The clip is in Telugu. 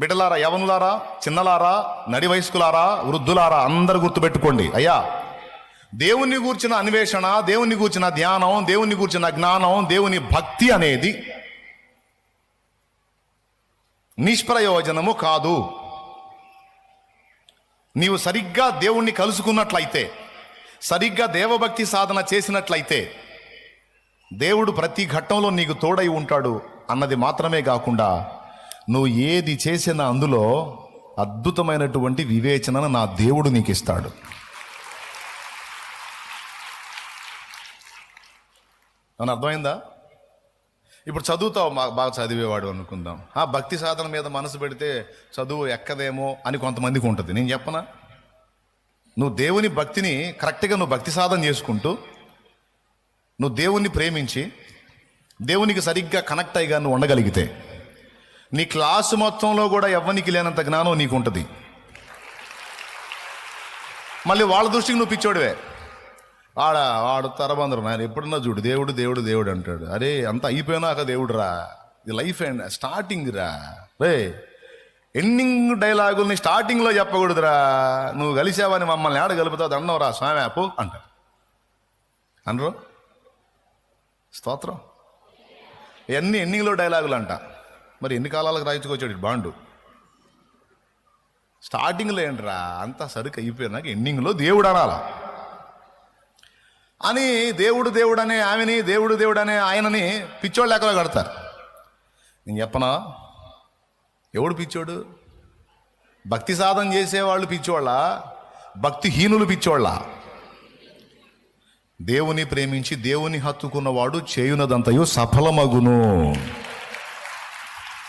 బిడ్డలారా యవనులారా చిన్నలారా నడి వయస్కులారా వృద్ధులారా అందరు గుర్తుపెట్టుకోండి. అయ్యా దేవుణ్ణి గూర్చిన అన్వేషణ దేవుణ్ణి గూర్చిన ధ్యానం దేవుణ్ణి గూర్చిన జ్ఞానం దేవుని భక్తి అనేది నిష్ప్రయోజనము కాదు. నీవు సరిగ్గా దేవుణ్ణి కలుసుకున్నట్లయితే సరిగ్గా దేవభక్తి సాధన చేసినట్లయితే దేవుడు ప్రతి ఘట్టంలో నీకు తోడై ఉంటాడు అన్నది మాత్రమే కాకుండా నువ్వు ఏది చేసినా అందులో అద్భుతమైనటువంటి వివేచనను నా దేవుడు నీకు ఇస్తాడు అని అర్థమైందా? ఇప్పుడు చదువుతావు మా బాగా చదివేవాడు అనుకుందాం. ఆ భక్తి సాధన మీద మనసు పెడితే చదువు ఎక్కదేమో అని కొంతమందికి ఉంటుంది. నేను చెప్పనా? నువ్వు దేవుని భక్తిని కరెక్ట్గా నువ్వు భక్తి సాధన చేసుకుంటూ నువ్వు దేవుణ్ణి ప్రేమించి దేవునికి సరిగ్గా కనెక్ట్ అయ్యిగా నువ్వు ఉండగలిగితే నీ క్లాసు మొత్తంలో కూడా ఎవ్వనికి లేనంత జ్ఞానం నీకు ఉంటుంది మళ్ళీ వాళ్ళ దృష్టికి నువ్వు పిచ్చోడివే. ఆడ ఆడు తరబందరు. నాయన ఎప్పుడన్నా చూడు దేవుడు దేవుడు దేవుడు అంటాడు. అరే అంత అయిపోయినాక దేవుడు రా ఇది లైఫ్ అండ్ స్టార్టింగ్ రా. రే ఎండింగ్ డైలాగుల్ని స్టార్టింగ్లో చెప్పకూడదురా. నువ్వు కలిసావని మమ్మల్ని ఆడ కలుపుతావు దండం రా స్వామి అప్పు అంటారు అనరు? స్తోత్రం? ఇవన్నీ ఎండింగ్లో డైలాగులు అంట మరి ఎన్ని కాలాలకు రాయించుకొచ్చాడు బాండు? స్టార్టింగ్లో ఏంట్రా? అంతా సరుకు అయిపోయినాక ఎండింగ్లో దేవుడు అనాల. అని దేవుడు దేవుడు అనే ఆమెని దేవుడు దేవుడు అనే ఆయనని పిచ్చోళ్ళు లెక్కలో కడతారు. నేను చెప్పనా? ఎవడు పిచ్చోడు? భక్తి సాధన చేసేవాళ్ళు పిచ్చోళ్ళ? భక్తిహీనులు పిచ్చోళ్ళ? దేవుని ప్రేమించి దేవుని హత్తుకున్నవాడు చేయునదంతయు సఫలమగును.